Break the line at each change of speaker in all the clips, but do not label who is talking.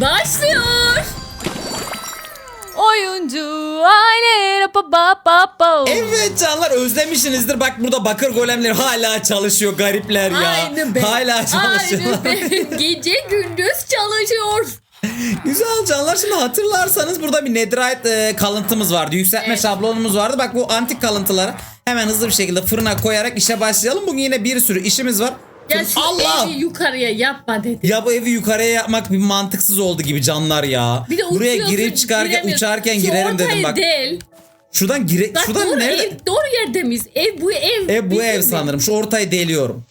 başlıyor. Oyuncu aile pa pa pa pa.
Evet canlar özlemişsinizdir. Bak burada bakır golemler hala çalışıyor garipler ya.
Aynı ben.
Hala çalışıyor.
Aynı ben. Gece gündüz çalışıyor.
Güzel canlar şimdi hatırlarsanız burada bir netherite e, kalıntımız vardı. Yükseltme
Evet.
şablonumuz vardı. Bak bu antik kalıntıları hemen hızlı bir şekilde fırına koyarak işe başlayalım. Bugün yine bir sürü işimiz var.
Ya
Şimdi-
şu
Allah!
evi yukarıya yapma dedi.
Ya bu evi yukarıya yapmak bir mantıksız oldu gibi canlar ya.
Bir de
Buraya
uçuyorsun,
girip çıkarken
giremiyorsun.
uçarken
Şu
girerim dedim bak.
Del.
Şuradan gire
Bak
şuradan
doğru,
nerede?
ev, doğru yerde miyiz? Ev bu ev.
E bu
bizim
ev
mi?
sanırım. Şu ortayı deliyorum.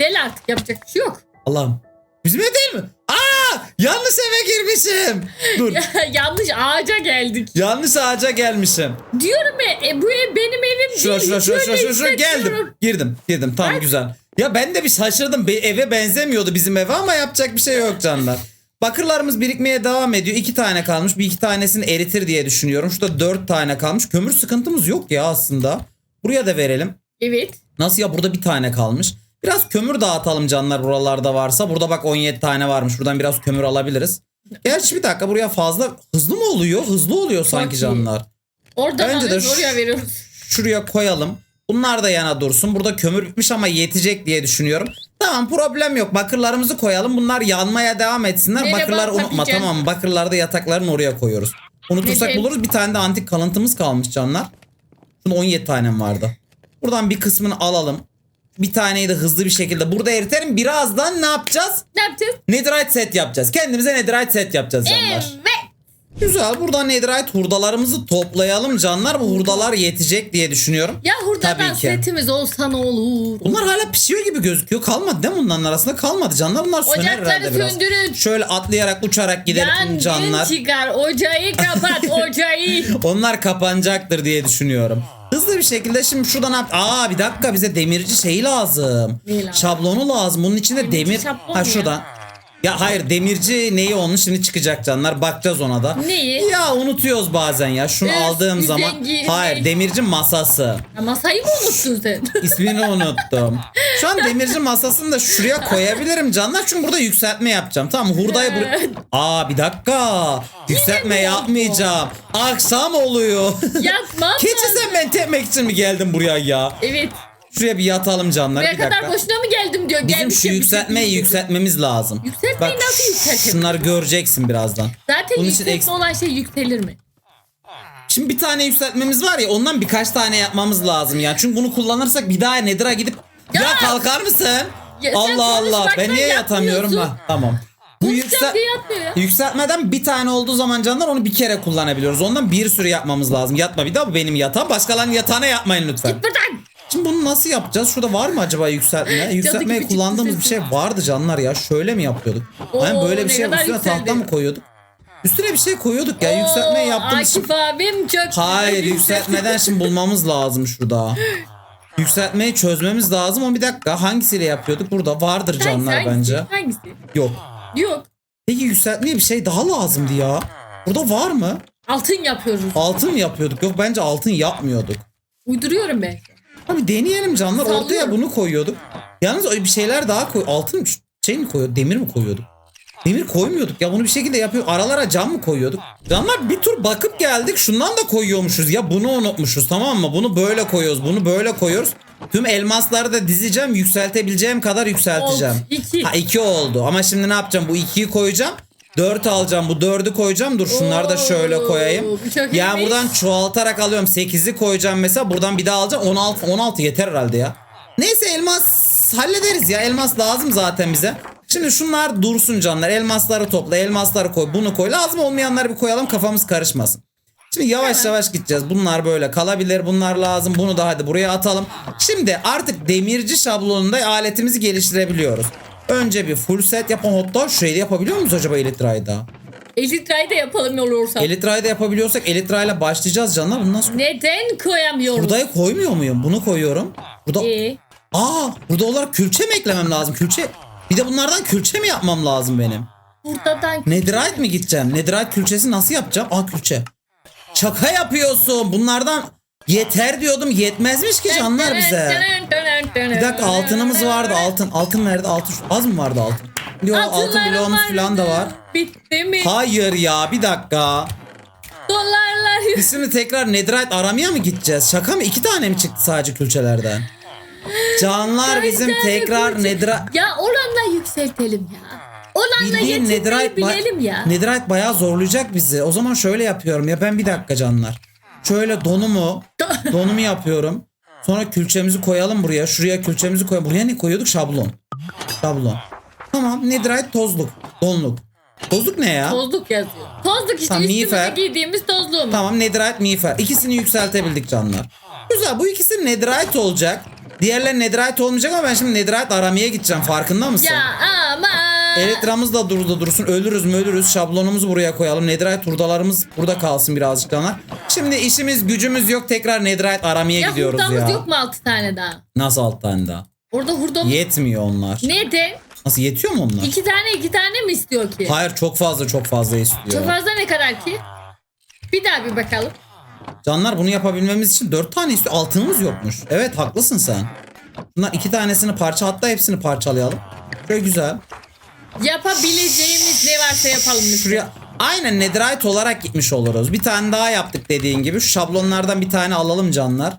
Del artık yapacak bir şey yok.
Allah'ım. Bizim ev değil mi? Aa! Yanlış eve girmişim. Dur.
Ya, yanlış ağaca geldik.
Yanlış ağaca gelmişim.
Diyorum ya e, bu ev benim evim
Şura
değil.
şura şura şura şura, şura geldim. Girdim. Girdim. Tamam güzel. Ya ben de bir şaşırdım. Be- eve benzemiyordu bizim eve ama yapacak bir şey yok canlar. Bakırlarımız birikmeye devam ediyor. İki tane kalmış. Bir iki tanesini eritir diye düşünüyorum. Şurada dört tane kalmış. Kömür sıkıntımız yok ya aslında. Buraya da verelim.
Evet.
Nasıl ya burada bir tane kalmış. Biraz kömür dağıtalım canlar buralarda varsa. Burada bak 17 tane varmış. Buradan biraz kömür alabiliriz. Gerçi bir dakika buraya fazla hızlı mı oluyor? Hızlı oluyor sanki canlar.
Oradan
Bence de
alıyoruz oraya veriyoruz.
Şuraya koyalım. Bunlar da yana dursun. Burada kömür bitmiş ama yetecek diye düşünüyorum. Tamam problem yok. Bakırlarımızı koyalım. Bunlar yanmaya devam etsinler.
Merhaba,
Bakırları unutma
Patican.
tamam? Bakırları da yatakların oraya koyuyoruz. Unutursak
Neden?
buluruz. Bir tane de antik kalıntımız kalmış canlar. Şunun 17 tanem vardı. Buradan bir kısmını alalım. Bir taneyi de hızlı bir şekilde burada eritelim. Birazdan ne yapacağız?
Ne yapacağız?
Netherite set yapacağız. Kendimize netherite set yapacağız canlar.
Evet.
Güzel. Buradan netherite hurdalarımızı toplayalım canlar. Bu hurdalar yetecek diye düşünüyorum.
Ya hurdadan
Tabii ki.
setimiz olsa ne olur?
Bunlar hala pişiyor gibi gözüküyor. Kalmadı değil mi bunların arasında? Kalmadı canlar. Bunlar söner
Ocakları
herhalde biraz.
söndürün.
Şöyle atlayarak uçarak gidelim
Yangın
canlar.
çıkar. Ocağı kapat ocağı.
Onlar kapanacaktır diye düşünüyorum. Hızlı bir şekilde şimdi şuradan yap. Aa bir dakika bize demirci şeyi lazım.
Ne lazım?
Şablonu lazım. Bunun içinde demir.
şablon
Ha
ya.
şuradan. Ya hayır demirci neyi onun şimdi çıkacak canlar. Bakacağız ona da.
Neyi?
Ya unutuyoruz bazen ya. Şunu
Öf,
aldığım zaman.
zengin,
Hayır
ne?
demirci masası.
Ya masayı mı unuttun sen?
İsmini unuttum. Şu an demirci masasını da şuraya koyabilirim canlar. Çünkü burada yükseltme yapacağım. Tamam hurdayı buraya... Aa bir dakika. Yükseltme
mi
yapmayacağım. Akşam oluyor.
Yapmam
Keçi sen ben tepmek için mi geldin buraya ya?
Evet.
Şuraya bir yatalım canlar.
Buraya
Bir
kadar
dakika.
boşuna mı geldim diyor.
Bizim şu yükseltmeyi yükseltmemiz lazım.
Yükseltmeyi nasıl yükseltelim?
Şunları göreceksin birazdan.
Zaten
Bunun için
yüksekte
eks-
olan şey yükselir mi?
Şimdi bir tane yükseltmemiz var ya ondan birkaç tane yapmamız lazım ya. Çünkü bunu kullanırsak bir daha Nether'a gidip ya,
Ya!
kalkar mısın?
Ya sen
Allah Allah
konuşmaktan
ben niye yatamıyorum
yapmıyorsun.
ha? Tamam. Bu yüksel
diye yapmıyor ya.
yükseltmeden bir tane olduğu zaman canlar onu bir kere kullanabiliyoruz. Ondan bir sürü yapmamız lazım. Yatma bir daha bu benim yatağım. Başkalarının yatağına yapmayın lütfen.
Git buradan.
Şimdi bunu nasıl yapacağız? Şurada var mı acaba yükseltme? Yükseltmeye kullandığımız bir şey vardı canlar ya. Şöyle mi yapıyorduk?
Oo,
Hani böyle bir şey üstüne tahta mı koyuyorduk? Üstüne bir şey koyuyorduk ya. Yükseltmeyi
Oo,
yaptığımız
Akif abim çok
Hayır
güzel
yükseltmeden şimdi bulmamız lazım şurada. Yükseltmeyi çözmemiz lazım ama bir dakika hangisiyle yapıyorduk? Burada vardır
Hangisi,
canlar
hangisi?
bence.
Hangisi?
Yok.
Yok.
Peki yükseltmeye bir şey daha lazımdı ya. Burada var mı?
Altın yapıyoruz.
Altın yapıyorduk? Yok bence altın yapmıyorduk.
Uyduruyorum ben.
Abi deneyelim canlar. Ortaya
Sallıyorum.
bunu koyuyorduk. Yalnız bir şeyler daha koy. Altın şey mi koyuyorduk? Demir mi koyuyorduk? Demir koymuyorduk ya bunu bir şekilde yapıyor. Aralara cam mı koyuyorduk? Canlar bir tur bakıp geldik. Şundan da koyuyormuşuz ya. Bunu unutmuşuz tamam mı? Bunu böyle koyuyoruz. Bunu böyle koyuyoruz. Tüm elmasları da dizeceğim. Yükseltebileceğim kadar yükselteceğim.
Oldu, iki.
Ha iki oldu. Ama şimdi ne yapacağım? Bu ikiyi koyacağım. Dört alacağım. Bu dördü koyacağım. Dur şunları da şöyle koyayım.
çok
Ya
iyiymiş.
buradan çoğaltarak alıyorum. 8'i koyacağım mesela. Buradan bir daha alacağım. 16 16 yeter herhalde ya. Neyse elmas hallederiz ya. Elmas lazım zaten bize. Şimdi şunlar dursun canlar. Elmasları topla. Elmasları koy. Bunu koy. Lazım olmayanları bir koyalım. Kafamız karışmasın. Şimdi yavaş yavaş gideceğiz. Bunlar böyle kalabilir. Bunlar lazım. Bunu da hadi buraya atalım. Şimdi artık demirci şablonunda aletimizi geliştirebiliyoruz. Önce bir full set yapalım. Hatta şöyle yapabiliyor muyuz acaba Elitra'yda?
Elitra'yı da yapalım olursa.
Elitra'yı da yapabiliyorsak Elitra ile başlayacağız canlar. Bunu nasıl
Neden koyamıyoruz?
Buradayı koymuyor muyum? Bunu koyuyorum. Burada
Ee,
Aa, burada olarak külçe mi eklemem lazım? Külçe. Bir de bunlardan külçe mi yapmam lazım benim?
buradan
Netherite mi gideceğim? Netherite külçesi nasıl yapacağım? Aa külçe. Şaka yapıyorsun. Bunlardan yeter diyordum. Yetmezmiş ki canlar bize. Bir dakika altınımız vardı. Altın. Altın nerede? Altın. Az mı vardı altın? Yo altın
Altınlarım
bloğumuz
vardı.
falan da var.
Bitti mi?
Hayır ya bir dakika.
Dolarlar.
Biz şimdi tekrar netherite aramaya mı gideceğiz? Şaka mı? İki tane mi çıktı sadece külçelerden? Canlar bizim tekrar
külçe-
netherite...
Ya olanla yükseltelim ya. Olanla
Bildiğin
yetinmeyi
netherite, ba-
bilelim ya.
netherite bayağı zorlayacak bizi. O zaman şöyle yapıyorum ya ben bir dakika canlar. Şöyle donumu, donumu yapıyorum. Sonra külçemizi koyalım buraya. Şuraya külçemizi koyalım. Buraya ne koyuyorduk? Şablon. Şablon. Tamam netherite tozluk. Donluk. Tozluk ne ya?
Tozluk yazıyor. Tozluk işte
Tamam,
üstümüze
miğfer.
giydiğimiz tozluğumuz.
Tamam netherite miğfer. İkisini yükseltebildik canlar. Güzel bu ikisi netherite olacak. Diğerleri netherite olmayacak ama ben şimdi netherite aramaya gideceğim farkında mısın?
Ya ama.
Elitramız da durdu dursun. Ölürüz mü ölürüz. Şablonumuzu buraya koyalım. Netherite hurdalarımız burada kalsın birazcık canlar. Şimdi işimiz gücümüz yok. Tekrar netherite aramaya
Ya
gidiyoruz
hurdamız
ya.
yok mu 6 tane daha?
Nasıl alt tane daha?
Orada hurdamız
Yetmiyor onlar.
Neden?
Nasıl yetiyor mu onlar?
İki tane iki tane mi istiyor ki?
Hayır çok fazla çok fazla istiyor.
Çok fazla ne kadar ki? Bir daha bir bakalım.
Canlar bunu yapabilmemiz için dört tane istiyor. Altınımız yokmuş. Evet haklısın sen. Bunlar iki tanesini parça hatta hepsini parçalayalım. Şöyle güzel.
Yapabileceğimiz ne varsa yapalım lütfen.
Şuraya aynen netherite olarak gitmiş oluruz. Bir tane daha yaptık dediğin gibi. Şu şablonlardan bir tane alalım canlar.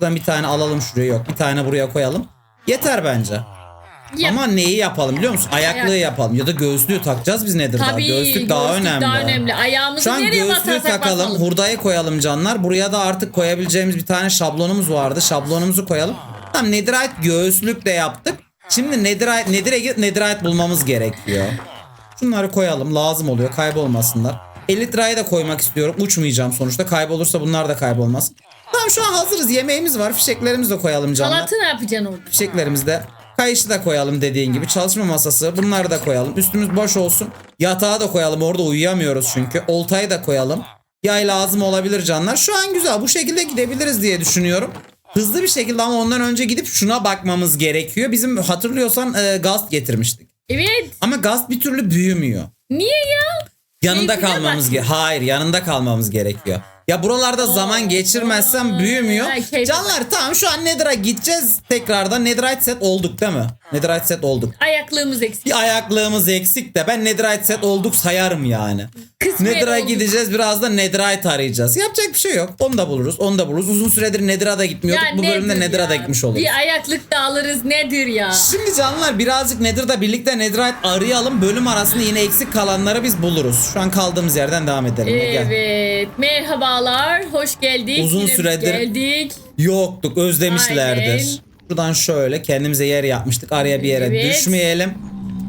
Buradan bir tane alalım şuraya yok. Bir tane buraya koyalım. Yeter bence.
Yap.
Ama neyi yapalım biliyor musun? Ayaklığı
Ayak-
yapalım. Ya da göğüslüğü takacağız biz nedir daha?
Tabii
Göğüslük daha önemli.
daha önemli. Ayağımızı
Şu an
nereye basarsak
takalım.
basalım.
Koyalım canlar. Buraya da artık koyabileceğimiz bir tane şablonumuz vardı. Şablonumuzu koyalım. Tamam netherite göğüslük de yaptık. Şimdi netherite, nether'e gidip netherite bulmamız gerekiyor. Şunları koyalım. Lazım oluyor. Kaybolmasınlar. Elitra'yı da koymak istiyorum. Uçmayacağım sonuçta. Kaybolursa bunlar da kaybolmasın. Tamam şu an hazırız. Yemeğimiz var. Fişeklerimizi de koyalım canlar.
Salatı ne yapacaksın orada?
Fişeklerimizde kayışı da koyalım dediğin gibi. Çalışma masası bunları da koyalım. Üstümüz boş olsun. Yatağı da koyalım. Orada uyuyamıyoruz çünkü. Oltayı da koyalım. Yay lazım olabilir canlar. Şu an güzel. Bu şekilde gidebiliriz diye düşünüyorum. Hızlı bir şekilde ama ondan önce gidip şuna bakmamız gerekiyor. Bizim hatırlıyorsan e, gaz getirmiştik.
Evet.
Ama gaz bir türlü büyümüyor.
Niye ya?
Yanında
Keyfine
kalmamız
bak.
Hayır yanında kalmamız gerekiyor. Ya buralarda zaman geçirmezsem
aa,
büyümüyor.
keyfine
Canlar tamam şu an Nether'a gideceğiz tekrardan. Netherite set olduk değil mi? Netherite set olduk.
Ayaklığımız eksik.
Bir ayaklığımız eksik de ben Netherite set olduk sayarım yani.
Olduk.
gideceğiz biraz da Netherite arayacağız. Yapacak bir şey yok. Onu da buluruz. Onu da buluruz. Uzun süredir Nether'a da gitmiyorduk.
Ya
Bu bölümde
nedir
Nether'a
ya?
da gitmiş oluruz.
Bir ayaklık da alırız nedir ya?
Şimdi canlar birazcık Nether'da birlikte Netherite arayalım. Bölüm arasında yine eksik kalanları biz buluruz. Şu an kaldığımız yerden devam edelim. Gel.
Evet. Merhabalar. Hoş geldik.
Uzun
Yine biz
süredir-
geldik.
Yoktuk özlemişlerdir.
Aynen.
Şuradan şöyle kendimize yer yapmıştık. Araya bir yere
Evet.
düşmeyelim.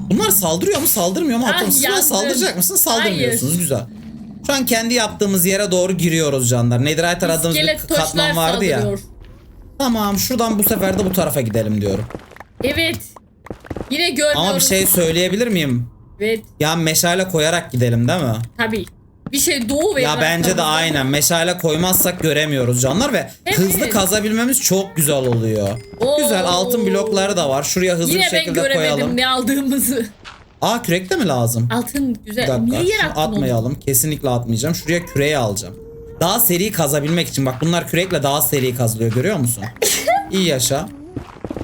Bunlar saldırıyor mu saldırmıyor mu?
Ah,
Atom
yandım.
saldıracak mısınız? Saldırmıyorsunuz.
Hayır.
Güzel. Şu an kendi yaptığımız yere doğru giriyoruz canlar. Netherite aradığımız bir katman vardı ya.
saldırıyor.
Tamam şuradan bu sefer de bu tarafa gidelim diyorum.
Evet. Yine görmüyoruz.
Ama bir şey söyleyebilir miyim?
Evet.
Ya meşale koyarak gidelim değil mi?
Tabii. Bir şey doğu ve
Ya bence de aynen. Meşale koymazsak göremiyoruz canlar ve
Evet.
hızlı kazabilmemiz çok güzel oluyor.
Oo.
Güzel altın blokları da var. Şuraya hızlı
Yine
bir
ben
şekilde
göremedim
koyalım.
ne aldığımızı.
Aa kürek de mi lazım?
Altın
Bir
güzel.
dakika.
Niye yer
şunu
attın onu?
atmayalım. Kesinlikle atmayacağım. Şuraya küreği alacağım. Daha seri kazabilmek için. Bak bunlar kürekle daha seri kazılıyor. Görüyor musun? İyi yaşa.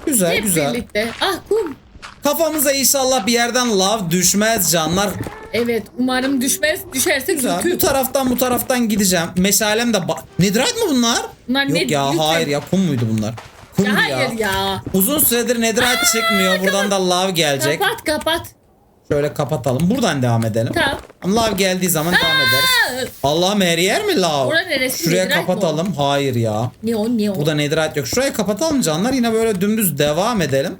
Güzel
Hep
güzel.
birlikte. Ah kum.
Kafamıza inşallah bir yerden lav düşmez canlar.
Evet umarım düşmez. Düşerse
Güzel.
kötü.
Bu taraftan bu taraftan gideceğim. Meşalem de... Ba- Netherite mi bunlar?
Bunlar
Yok
ne-
ya
lütfen.
hayır ya kum muydu bunlar? Kumdu
Ya
ya.
hayır ya.
Uzun süredir netherite çıkmıyor. Buradan da lav gelecek.
Kapat kapat.
Şöyle kapatalım. Buradan devam edelim.
Tamam.
Ama Lav geldiği zaman devam ederiz. Allah'ım her yer mi lav?
Orada neresi?
Şuraya
Netherite mi
kapatalım. Hayır ya.
Ne o ne o?
Burada netherite yok. Şuraya kapatalım canlar. Yine böyle dümdüz devam edelim.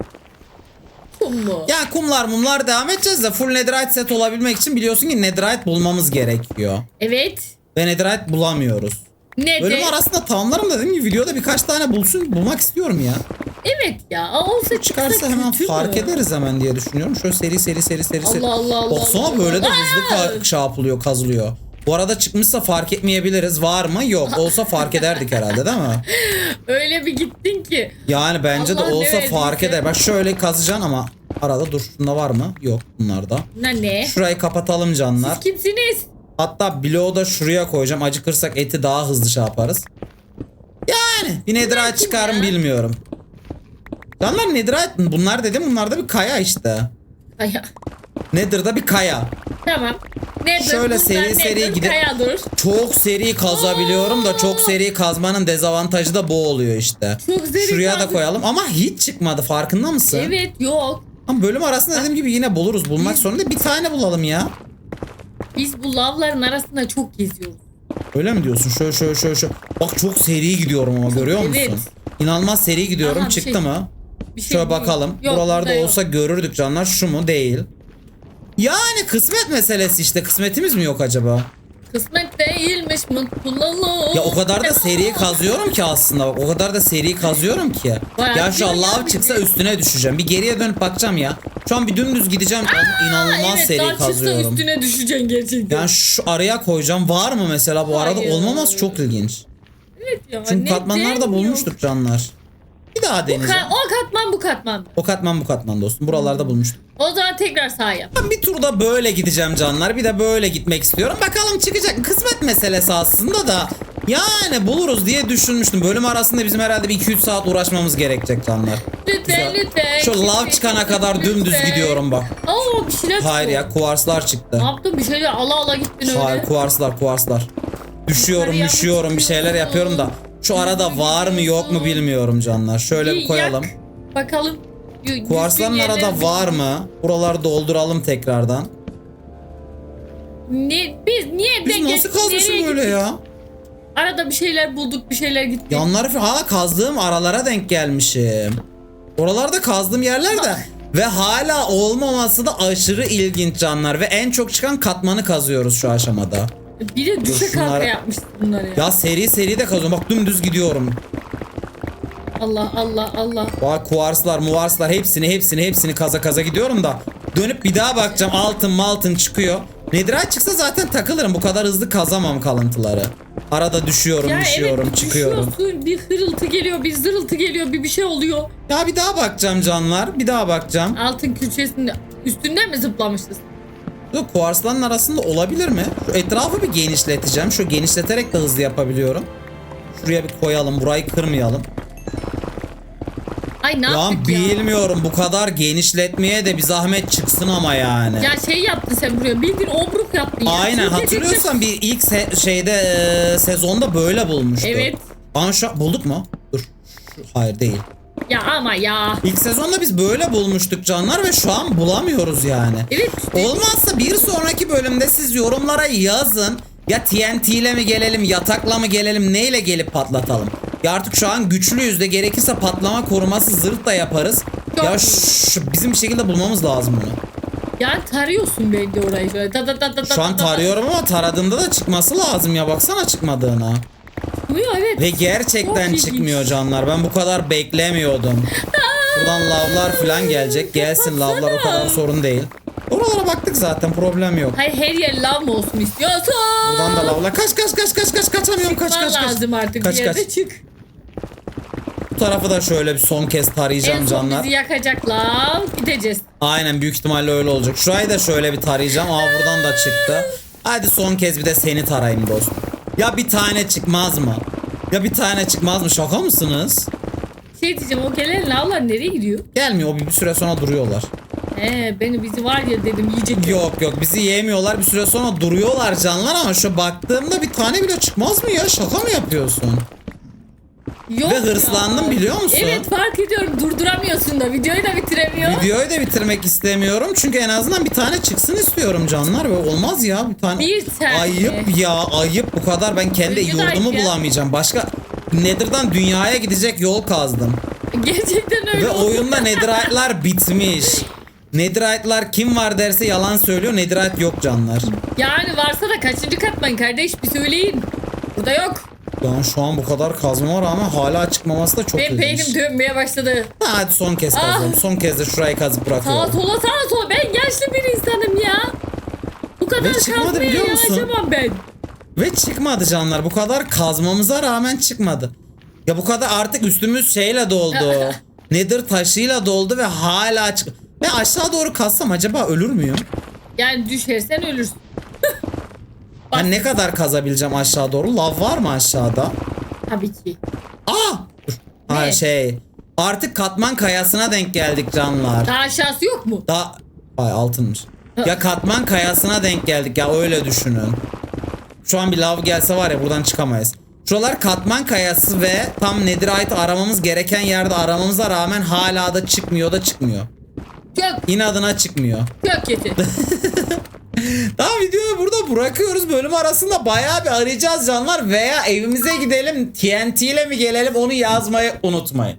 Kum mu?
Ya kumlar mumlar devam edeceğiz de full netherite set olabilmek için biliyorsun ki netherite bulmamız gerekiyor.
Evet.
Ve netherite bulamıyoruz.
Ne
Bölüm arasında tamamlarım da dediğim gibi videoda birkaç tane bulsun bulmak istiyorum ya.
Evet ya. Aa, Olsa
Çıkarsa hemen fark
mü?
ederiz hemen diye düşünüyorum. Şöyle seri seri seri seri seri.
Allah Allah Allah
Baksana
Allah.
böyle de hızlı ka- şey yapılıyor kazılıyor. Bu arada çıkmışsa fark etmeyebiliriz. Var mı? Yok. Olsa fark ederdik herhalde değil mi?
Öyle bir gittin ki.
Yani bence
Allah
de
ne
olsa
verdiyse.
fark eder. Bak şöyle kazacaksın ama arada dur. Şunda var mı? Yok bunlarda.
Ne ne?
Şurayı kapatalım canlar.
Siz kimsiniz?
Hatta bloğu da şuraya koyacağım. Acıkırsak eti daha hızlı şey yaparız. Yani bir netherite
kim
çıkar mı
ya?
bilmiyorum. Canlar netherite bunlar dedim bunlar da bir kaya işte.
Aya.
Nether'da bir kaya.
Tamam. Nedir?
Şöyle
Bunlar
seri
nedir?
seri gidip-
Kaya dur.
Çok seri kazabiliyorum da çok seri kazmanın dezavantajı da bu oluyor işte.
Çok seri
Şuraya da koyalım ama hiç çıkmadı farkında mısın?
Evet yok.
Ama bölüm arasında dediğim gibi yine buluruz. Bulmak zorunda bir tane bulalım ya.
Biz bu lavların arasında çok geziyoruz.
Öyle mi diyorsun? Şöyle şöyle şöyle şöyle. Bak çok seri gidiyorum ama görüyor musun?
evet.
İnanılmaz seri gidiyorum.
Aha, bir
Çıktı
şey-
mı?
Bir şey
Şöyle bakalım.
Yok,
Buralarda
burada yok.
olsa görürdük canlar. Şu mu? Değil. Yani kısmet meselesi işte. Kısmetimiz mi yok acaba?
Kısmet değilmiş mutluluğu.
Ya o kadar da seri kazıyorum ki aslında. Bak o kadar da seri kazıyorum ki.
Bayağı
ya şu Allah
ya
çıksa üstüne düşeceğim. Bir geriye dönüp bakacağım ya. Şu an bir dümdüz gideceğim. İnanılmaz
evet,
seri
daha çıksa
kazıyorum.
üstüne düşeceksin gerçekten.
Yani şu araya koyacağım. Var mı mesela bu arada
Hayır.
olmaması çok ilginç.
evet ya.
Çünkü
ne
katmanlarda
demiyor?
bulmuştuk canlar. Bir daha
Bu
deneyeceğim.
ka- o katman bu katman.
O katman bu katman dostum. Buralarda bulmuştuk.
O zaman tekrar sağ yap.
Ben bir turda böyle gideceğim canlar. Bir de böyle gitmek istiyorum. Bakalım çıkacak. Kısmet meselesi aslında da. Yani buluruz diye düşünmüştüm. Bölüm arasında bizim herhalde bir 2-3 saat uğraşmamız gerekecek canlar.
Lütfen
Güzel.
lütfen.
Şu lav çıkana kadar
lütfen.
dümdüz gidiyorum bak.
Oo bir şeyler
Hayır ya kuvarslar çıktı.
Ne yaptın bir şeyler ala ala gittin öyle.
Hayır kuvarslar kuvarslar. Düşüyorum
Yukarıya
düşüyorum bir şeyler yapıyorum da. Şu arada var mı yok mu bilmiyorum canlar. Şöyle bir koyalım.
yak, Bakalım. Düştüğün
arada var mı? Buraları dolduralım tekrardan.
Ne, biz niye
Biz nasıl kazmışım böyle
gittik?
ya?
Arada bir şeyler bulduk bir şeyler gitti.
Yanları hala kazdığım aralara denk gelmişim. Oralarda kazdığım yerler de ve hala olmaması da aşırı ilginç canlar ve en çok çıkan katmanı kazıyoruz şu aşamada.
Bir de düşe kalka yapmıştık bunları ya.
Ya seri seri de kazıyorum. Bak dümdüz gidiyorum.
Allah Allah Allah.
Bak kuvarslar, muvarslar hepsini hepsini hepsini kaza kaza gidiyorum da dönüp bir daha bakacağım altın maltın çıkıyor. Nediray çıksa zaten takılırım. Bu kadar hızlı kazamam kalıntıları. Arada düşüyorum,
Ya
düşüyorum,
evet
çıkıyorum.
düşüyorsun, bir hırıltı geliyor bir zırıltı geliyor bir bir şey oluyor.
Ya bir daha bakacağım canlar. Bir daha bakacağım.
Altın külçesinde üstünden mi zıplamıştız?
Bu kuvarsların arasında olabilir mi? Şu etrafı bir genişleteceğim. Şu genişleterek de hızlı yapabiliyorum. Şuraya bir koyalım. Burayı kırmayalım.
Ay ne
Ya
yaptık ya?
bilmiyorum bu kadar genişletmeye de bir zahmet çıksın ama yani.
Ya şey yaptın sen buraya bildiğin obruk yaptın ya.
Aynen hatırlıyorsan bir ilk se- şeyde e, sezonda böyle bulmuştu.
Evet.
Ama şu bulduk mu? Dur. Şu- hayır değil.
Ya ama ya.
İlk sezonda biz böyle bulmuştuk canlar ve şu an bulamıyoruz yani.
Evet.
Olmazsa bir sonraki bölümde siz yorumlara yazın. Ya TNT ile mi gelelim, yatakla mı gelelim, neyle gelip patlatalım? Ya artık şu an güçlüyüz de gerekirse patlama koruması zırh da yaparız.
Çok
ya şu, bizim bir şekilde bulmamız lazım bunu.
Ya tarıyorsun belli orayı şöyle. Da, da, da, da,
Şu an tarıyorum ama taradığımda da çıkması lazım ya baksana çıkmadığına.
Çıkmıyor evet.
Ve gerçekten
Çok
çıkmıyor
ilginç.
canlar. Ben bu kadar beklemiyordum. Buradan lavlar falan gelecek. Gelsin lavlar o kadar sorun değil. Oralara baktık zaten problem yok.
Hayır her yer lav mı olsun istiyorsun?
Buradan da lavlar. Kaç kaç kaç kaç kaç kaçamıyorum kaç kaç kaç.
lazım artık
Kaç
bir yerde
kaç.
çık.
Bu tarafı da şöyle bir son kez tarayacağım
En son
canlar.
bizi yakacak lav. Gideceğiz.
Aynen büyük ihtimalle öyle olacak. Şurayı da şöyle bir tarayacağım. Aa buradan da çıktı. Hadi son kez bir de seni tarayayım dostum. Ya bir tane çıkmaz mı? Ya bir tane çıkmaz mı? Şaka mısınız?
Şey diyeceğim o gelen lavlar nereye gidiyor?
Gelmiyor. O bir, bir süre sonra duruyorlar.
He beni bizi var ya dedim yiyecek.
Yok yok bizi yemiyorlar. Bir süre sonra duruyorlar canlar ama şu baktığımda bir tane bile çıkmaz mı ya? Şaka mı yapıyorsun?
Yok
Ve hırslandım biliyor musun?
Evet fark ediyorum durduramıyorsun da videoyu da bitiremiyor.
Videoyu da bitirmek istemiyorum. Çünkü en azından bir tane çıksın istiyorum canlar. Ve olmaz ya bir tane.
Bir tane.
Ayıp ya ayıp bu kadar. Ben kendi
de
yurdumu
ya.
bulamayacağım. Başka Nether'dan dünyaya gidecek yol kazdım.
Gerçekten öyle
Ve
oldu.
oyunda Netherite'lar bitmiş. Netherite'lar kim var derse yalan söylüyor. Netherite yok canlar.
Yani varsa da kaçıncı katman kardeş bir söyleyin. Burada yok.
Yani şu an bu kadar kazmama rağmen hala çıkmaması da çok
Benim
ilginç.
beynim dönmeye başladı.
Ha, hadi son kez
Ah.
kazıyorum. Son kez de şurayı kazıp
Sağa
bırakıyorum.
sola sağa sola ben yaşlı bir insanım ya. Bu kadar
Ve çıkmadı
kazmaya
biliyor musun?
yanaşamam ben.
Ve çıkmadı canlar. Bu kadar kazmamıza rağmen çıkmadı. Ya bu kadar artık üstümüz şeyle doldu. Nether taşıyla doldu ve hala çık... Ben aşağı doğru kazsam acaba ölür müyüm?
Yani düşersen ölürsün.
Ben ne kadar kazabileceğim aşağı doğru? Lav var mı aşağıda?
Tabii ki.
Aa! Dur. Ha
Ne?
şey. Artık katman kayasına denk geldik canlar.
Daha aşağısı yok mu?
Daha... Ay altınmış. Ya katman kayasına denk geldik ya öyle düşünün. Şu an bir lav gelse var ya buradan çıkamayız. Şuralar katman kayası ve tam Netherite aramamız gereken yerde aramamıza rağmen hala da çıkmıyor da çıkmıyor.
Çok
İnadına çıkmıyor.
çok kötü.
Daha videoyu burada bırakıyoruz. Bölüm arasında bayağı bir arayacağız canlar. Veya evimize gidelim TNT ile mi gelelim onu yazmayı unutmayın.